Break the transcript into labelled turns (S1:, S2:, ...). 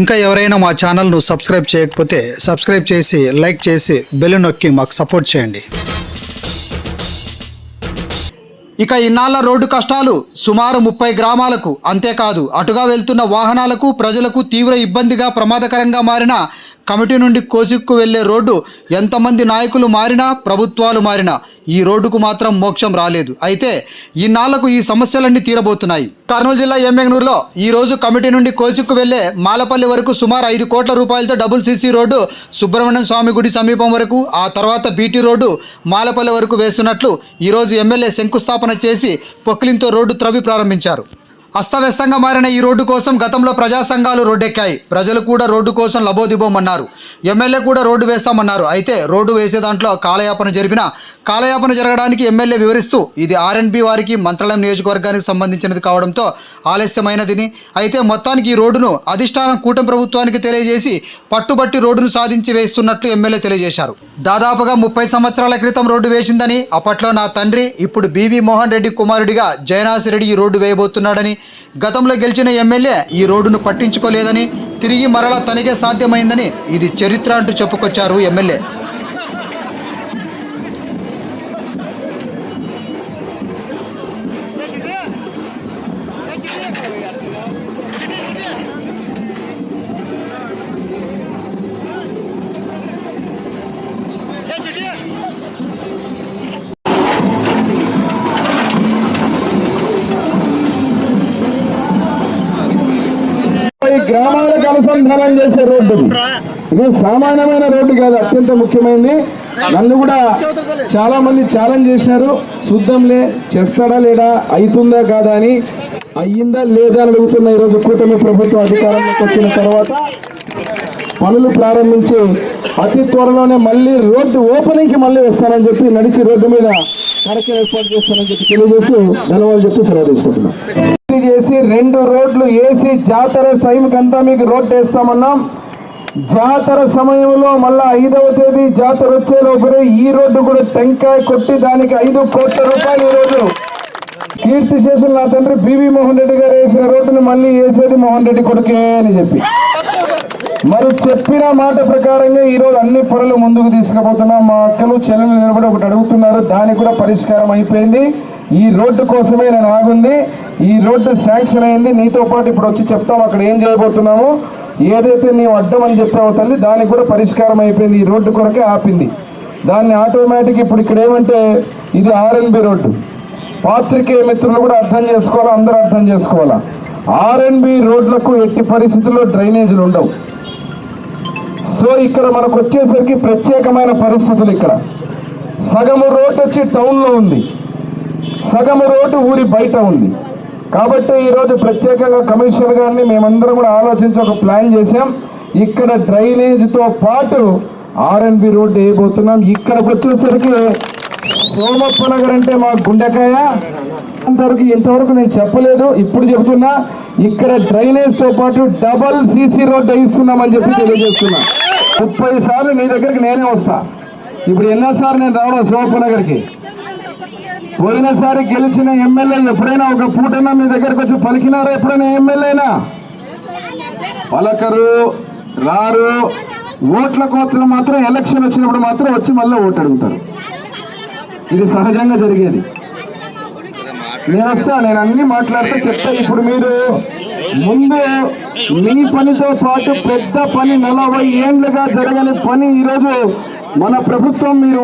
S1: ఇంకా ఎవరైనా మా ఛానల్ను సబ్స్క్రైబ్ చేయకపోతే సబ్స్క్రైబ్ చేసి లైక్ చేసి బెల్ నొక్కి మాకు సపోర్ట్ చేయండి. ఇక ఇన్నాళ్ళ రోడ్డు కష్టాలు సుమారు ముప్పై గ్రామాలకు అంతేకాదు అటుగా వెళ్తున్న వాహనాలకు ప్రజలకు తీవ్ర ఇబ్బందిగా ప్రమాదకరంగా మారిన కమిటీ నుండి కోసిక్కు వెళ్ళే రోడ్డు ఎంతమంది నాయకులు మారినా ప్రభుత్వాలు మారినా ఈ రోడ్డుకు మాత్రం మోక్షం రాలేదు. అయితే ఇన్నాళ్ళకు ఈ సమస్యలన్నీ తీరబోతున్నాయి. కర్నూలు జిల్లా ఎమ్మెగ్నూరులో ఈ రోజు కమిటీ నుండి కోసుకు వెళ్ళే మాలపల్లి వరకు సుమారు ఐదు కోట్ల రూపాయలతో double CC road Subrahmanyam Swamy గుడి సమీపం వరకు ఆ తర్వాత బీటీ రోడ్డు మాలపల్లి వరకు వేస్తున్నట్లు ఈరోజు ఎమ్మెల్యే శంకుస్థాపన చేసి పొక్లింతో రోడ్డు త్రవ్వి ప్రారంభించారు. అస్తవ్యస్తంగా మారిన ఈ రోడ్డు కోసం గతంలో ప్రజా సంఘాలు రోడ్డెక్కాయి. ప్రజలు కూడా రోడ్డు కోసం లబోదిబోమన్నారు. ఎమ్మెల్యే కూడా రోడ్డు వేస్తామన్నారు. అయితే రోడ్డు వేసే దాంట్లో కాలయాపన జరిపిన కాలయాపన జరగడానికి ఎమ్మెల్యే వివరిస్తూ ఇది ఆర్ఎన్బి వారికి మంత్రాలయం నియోజకవర్గానికి సంబంధించినది కావడంతో ఆలస్యమైనదిని. అయితే మొత్తానికి ఈ రోడ్డును అధిష్టానం కూటమి ప్రభుత్వానికి తెలియజేసి పట్టుబట్టి రోడ్డును సాధించి వేస్తున్నట్లు ఎమ్మెల్యే తెలియజేశారు. దాదాపుగా ముప్పై సంవత్సరాల క్రితం రోడ్డు వేసిందని అప్పట్లో నా తండ్రి ఇప్పుడు బీవీ మోహన్ రెడ్డి కుమారుడిగా జయనాసి రెడ్డి ఈ రోడ్డు వేయబోతున్నాడని గతంలో గెలిచిన ఎమ్మెల్యే ఈ రోడ్డును పట్టించుకోలేదని తిరిగి మరలా తనకే సాధ్యమైందని ఇది చరిత్ర అంటూ చెప్పుకొచ్చారు ఎమ్మెల్యే.
S2: గ్రామాలకు అనుసంధానం చేసే రోడ్డు. ఇది సామాన్యమైన రోడ్డు కాదు అత్యంత ముఖ్యమైనది. నన్ను కూడా చాలా మంది ఛాలెంజ్ చేశారు చూద్దాంలే చేస్తాడా లేడా అవుతుందా కాదా అని. అయ్యిందా లేదా అని అడుగుతున్న ఈరోజు కూటమి ప్రభుత్వం అధికారంలోకి వచ్చిన తర్వాత పనులు ప్రారంభించి అతి త్వరలోనే మళ్ళీ రోడ్డు ఓపెనింగ్కి మళ్ళీ వస్తానని చెప్పి నడిచి రోడ్డు మీద కార్యక్రమం ఏర్పాటు చేస్తానని చెప్పి తెలియజేస్తూ ధన్యవాదాలు చెప్తూ సెలవు తీసుకుంటున్నాం పూర్తి చేసి రెండు రోడ్లు వేసి జాతర టైంకి అంతా మీకు రోడ్డు వేస్తామన్నాం. జాతర సమయంలో మళ్ళా ఐదవ తేదీ జాతర వచ్చే లోపలే ఈ రోడ్డు కూడా టెంకాయ కొట్టి దానికి ఐదు కోట్ల రూపాయలు ఈ రోజు. కీర్తి చేసిన నా తండ్రి బివి మోహన్ రెడ్డి గారు వేసిన రోడ్డును మళ్ళీ వేసేది మోహన్ రెడ్డి కొడుకే అని చెప్పి. మరి చెప్పిన మాట ప్రకారంగా ఈ రోజు అన్ని పొరలు ముందుకు తీసుకుపోతున్నాం. మా అక్కలు చెల్లెలు నిలబడి ఒకటి అడుగుతున్నారు. దానికి కూడా పరిష్కారం అయిపోయింది. ఈ రోడ్డు కోసమే నేను ఆగుంది. ఈ రోడ్డు శాంక్షన్ అయింది. నీతో పాటు ఇప్పుడు వచ్చి చెప్తాం అక్కడ ఏం చేయబోతున్నామో ఏదైతే నీవు అడ్డం అని చెప్పావు తల్లి దానికి కూడా పరిష్కారం అయిపోయింది. ఈ రోడ్డు కొరకే ఆపింది. దాన్ని ఆటోమేటిక్ ఇప్పుడు ఇక్కడ ఏమంటే ఇది ఆర్ఎన్బి రోడ్డు. పాత్రికేయ మిత్రులు కూడా అర్థం చేసుకోవాలా? అందరూ అర్థం చేసుకోవాలా? ఆర్ఎన్బి రోడ్లకు ఎట్టి పరిస్థితుల్లో డ్రైనేజీలు ఉండవు. సో ఇక్కడ మనకు వచ్చేసరికి ప్రత్యేకమైన పరిస్థితులు ఇక్కడ. సగము రోడ్డు వచ్చి టౌన్లో ఉంది. సగము రోడ్డు ఊరి బయట ఉంది. కాబట్టి ఈరోజు ప్రత్యేకంగా కమిషనర్ గారిని మేమందరం కూడా ఆలోచించి ఒక ప్లాన్ చేశాం. ఇక్కడ డ్రైనేజ్తో పాటు ఆర్ఎన్బి రోడ్డు వేయబోతున్నాం. ఇక్కడికి వచ్చేసరికి సోమప్ప నగర్ అంటే మా గుండెకాయ. అంతవరకు ఇంతవరకు నేను చెప్పలేదు ఇప్పుడు చెబుతున్నా. ఇక్కడ డ్రైనేజ్తో పాటు డబల్ సీసీ రోడ్ వేయిస్తున్నామని చెప్పి తెలియజేస్తున్నా. ముప్పై సార్లు మీ దగ్గరికి నేనే వస్తా. ఇప్పుడు ఎన్నోసార్లు నేను రావడం సోమప్ప నగర్కి. పోయినసారి గెలిచిన ఎమ్మెల్యే ఎప్పుడైనా ఒక పూటైనా మీ దగ్గరకు వచ్చి పలికినారా? ఎప్పుడైనా ఎమ్మెల్యేనా? పలకరు రారు. ఓట్ల కోతలు మాత్రం ఎలక్షన్ వచ్చినప్పుడు మాత్రం వచ్చి మళ్ళీ ఓటు అడుగుతారు. ఇది సహజంగా జరిగేది. నేను వస్తా నేను అన్ని మాట్లాడితే చెప్తా. ఇప్పుడు మీరు ముందు మీ పనితో పాటు పెద్ద పని నలభై ఏండ్లుగా జరగని పని ఈరోజు మన ప్రభుత్వం మీరు